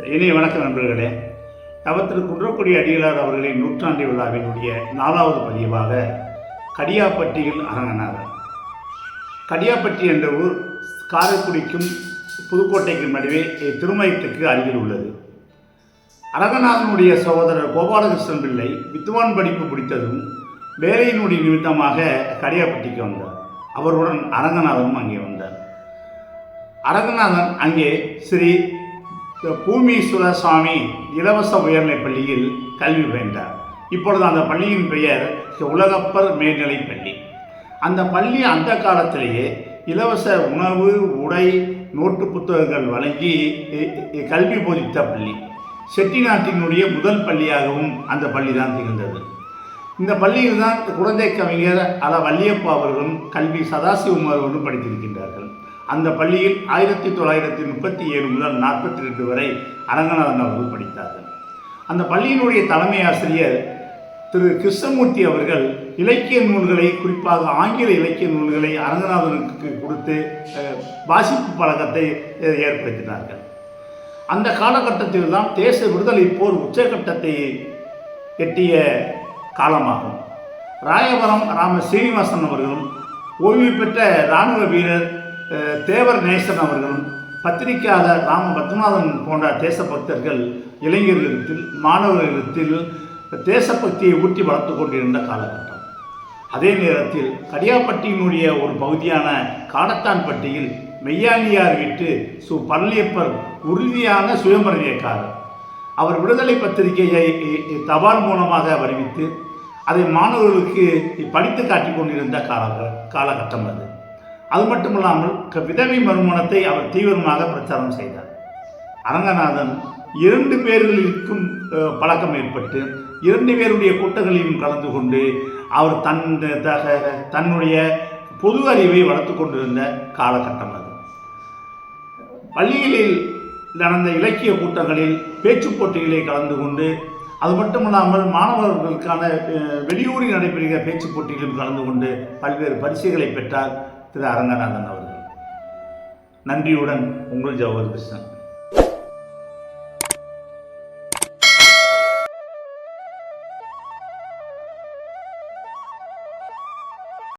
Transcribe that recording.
இனிய வணக்க நண்பர்களே. தவத்திரு குன்றக்குடி அடிகளார் அவர்களின் நூற்றாண்டு விழாவினுடைய நாலாவது பதிவாக கடியாப்பட்டியில் அரங்கனார் கடியாப்பட்டி என்ற ஊர் காரைக்குடிக்கும் புதுக்கோட்டைக்கும் நடுவே திருமயத்துக்கு அருகில் உள்ளது. அரங்கநாதனுடைய சகோதரர் கோபாலகிருஷ்ணன் பிள்ளை வித்வான் படிப்பு முடித்ததும் வேலையினுடைய நிமித்தமாக கடியாப்பட்டிக்கு வந்தார். அவருடன் அரங்கநாதனும் அங்கே வந்தார். அரங்கநாதன் அங்கே ஸ்ரீ பூமீஸ்வர சுவாமி இலவச உயர்நிலைப் பள்ளியில் கல்வி பயின்றார். இப்பொழுது அந்த பள்ளியின் பெயர் உலகப்பர் மேல்நிலைப் பள்ளி. அந்த பள்ளி அந்த காலத்திலேயே இலவச உணவு உடை நோட்டு புத்தகங்கள் வழங்கி கல்வி போதித்த பள்ளி. செட்டிநாட்டினுடைய முதல் பள்ளியாகவும் அந்த பள்ளி தான் திகழ்ந்தது. இந்த பள்ளியில் தான் குழந்தை கவிஞர் அல வள்ளியப்பா அவர்களும் கல்வி சதாசிவம் அவர்களும் படித்திருக்கின்றார்கள். அந்த பள்ளியில் ஆயிரத்தி தொள்ளாயிரத்தி முப்பத்தி ஏழு முதல் நாற்பத்தி ரெண்டு வரை அரங்கநாதன் அவர்கள் படித்தார்கள். அந்த பள்ளியினுடைய தலைமை ஆசிரியர் திரு கிருஷ்ணமூர்த்தி அவர்கள் இலக்கிய நூல்களை குறிப்பாக ஆங்கில இலக்கிய நூல்களை அரங்கநாதனுக்கு கொடுத்து வாசிப்பு பழக்கத்தை ஏற்படுத்தினார்கள். அந்த காலகட்டத்தில் தான் தேச விடுதலை போர் உச்சகட்டத்தை எட்டிய காலமாகும். ராயபுரம் ராம சீனிவாசன் அவர்களும் ஓய்வு பெற்ற இராணுவ வீரர் தேவர் நேசன் அவர்களும் பத்திரிக்கையாளர் ராம பத்மநாதன் போன்ற தேசபக்தர்கள் இளைஞர்களிடத்தில் மாணவர்களிடத்தில் தேசபக்தியை ஊட்டி வளர்த்து கொண்டிருந்த காலகட்டம். அதே நேரத்தில் கடியாப்பட்டியினுடைய ஒரு பகுதியான காடத்தான்பட்டியில் மெய்யானியார் வீட்டு சு பழனியப்பர் உறுதியான சுயமரியாதைக்காரர் அவர் விடுதலை பத்திரிகையை தபால் மூலமாக அறிவித்து அதை மாணவர்களுக்கு படித்து காட்டிக் கொண்டிருந்த கால காலகட்டம் அது. அது மட்டுமல்லாமல் க- விதவி மறுமணத்தை அவர் தீவிரமாக பிரச்சாரம் செய்தார். அரங்கநாதன் இரண்டு பேர்களுக்கும் பழக்கம் ஏற்பட்டு இரண்டு பேருடைய கூட்டங்களிலும் கலந்து கொண்டு அவர் தன் தன்னுடைய பொது அறிவை வளர்த்து கொண்டிருந்த காலகட்டம் அது. பள்ளிகளில் நடந்த இலக்கிய கூட்டங்களில் பேச்சு போட்டிகளை கலந்து கொண்டு அது மட்டுமல்லாமல் மாணவர்களுக்கான வெளியூரில் நடைபெறுகிற பேச்சுப் போட்டிகளிலும் கலந்து கொண்டு பல்வேறு பரிசுகளை பெற்றார். திரு அரங்கநாதன் அவர்கள் நன்றியுடன் உங்கள் ஜவஹர் கிருஷ்ணன்